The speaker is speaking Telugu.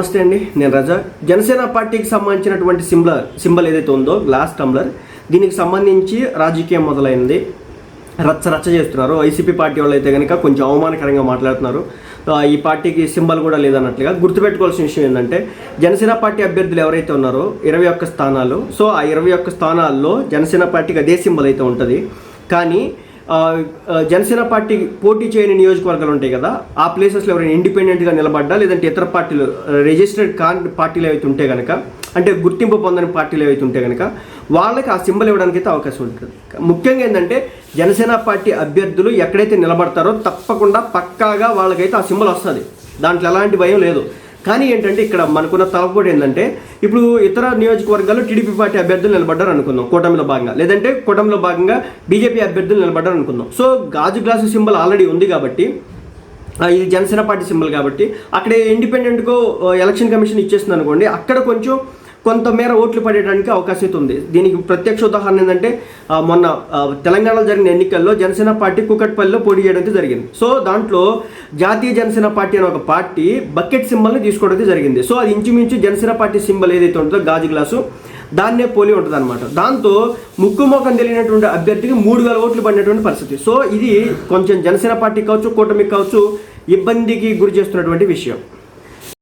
నమస్తే అండి నేను రజా. జనసేన పార్టీకి సంబంధించినటువంటి సింబల్ సింబల్ ఏదైతే ఉందో గ్లాస్ టంబ్లర్ దీనికి సంబంధించి రాజకీయం మొదలైంది. రచ్చ రచ్చ చేస్తున్నారు. వైసీపీ పార్టీ వాళ్ళు అయితే కనుక కొంచెం అవమానకరంగా మాట్లాడుతున్నారు. ఈ పార్టీకి సింబల్ కూడా లేదన్నట్లుగా గుర్తుపెట్టుకోవాల్సిన విషయం ఏంటంటే జనసేన పార్టీ అభ్యర్థులు ఎవరైతే ఉన్నారో ఇరవై ఒక్క స్థానాలు. సో ఆ ఇరవై ఒక్క స్థానాల్లో జనసేన పార్టీకి అదే సింబల్ అయితే ఉంటుంది. కానీ జనసేన పార్టీ పోటీ చేయని నియోజకవర్గాలు ఉంటాయి కదా ఆ ప్లేసెస్లో ఎవరైనా ఇండిపెండెంట్గా నిలబడ్డా లేదంటే ఇతర పార్టీలు రిజిస్టర్డ్ కాన్ పార్టీలు ఏవైతే ఉంటే కనుక అంటే గుర్తింపు పొందని పార్టీలు ఏవైతే ఉంటే కనుక వాళ్ళకి ఆ సింబల్ ఇవ్వడానికి అయితే అవకాశం ఉంటుంది. ముఖ్యంగా ఏంటంటే జనసేన పార్టీ అభ్యర్థులు ఎక్కడైతే నిలబడతారో తప్పకుండా పక్కాగా వాళ్ళకైతే ఆ సింబల్ వస్తుంది. దాంట్లో ఎలాంటి భయం లేదు. కానీ ఏంటంటే ఇక్కడ మనకున్న తలపోటు ఏంటంటే ఇప్పుడు ఇతర నియోజకవర్గాల్లో టీడీపీ పార్టీ అభ్యర్థులు నిలబడ్డారు అనుకుందాం కూటమిలో భాగంగా. లేదంటే కూటమిలో భాగంగా బీజేపీ అభ్యర్థులు నిలబడ్డారు అనుకుందాం. సో గాజు గ్లాసు సింబల్ ఆల్రెడీ ఉంది కాబట్టి ఇది జనసేన పార్టీ సింబల్ కాబట్టి అక్కడ ఇండిపెండెంట్గా ఎలక్షన్ కమిషన్ ఇచ్చేస్తుంది అనుకోండి అక్కడ కొంచెం కొంతమేర ఓట్లు పడేయడానికి అవకాశం అయితే ఉంది. దీనికి ప్రత్యక్ష ఉదాహరణ ఏంటంటే మొన్న తెలంగాణలో జరిగిన ఎన్నికల్లో జనసేన పార్టీ కుకట్పల్లిలో పోటీ చేయడం అయితే జరిగింది. సో దాంట్లో జాతీయ జనసేన పార్టీ అనే ఒక పార్టీ బకెట్ సింబల్ని తీసుకోవడం అయితే జరిగింది. సో అది ఇంచుమించు జనసేన పార్టీ సింబల్ ఏదైతే ఉంటుందో గాజు గ్లాసు దాన్నే పోలి ఉంటుంది అనమాట దాంతో ముక్కు మొఖం తెలియనటువంటి అభ్యర్థికి మూడు వేల ఓట్లు పడినటువంటి పరిస్థితి. సో ఇది కొంచెం జనసేన పార్టీ కావచ్చు కూటమికి కావచ్చు ఇబ్బందికి గురి చేస్తున్నటువంటి విషయం.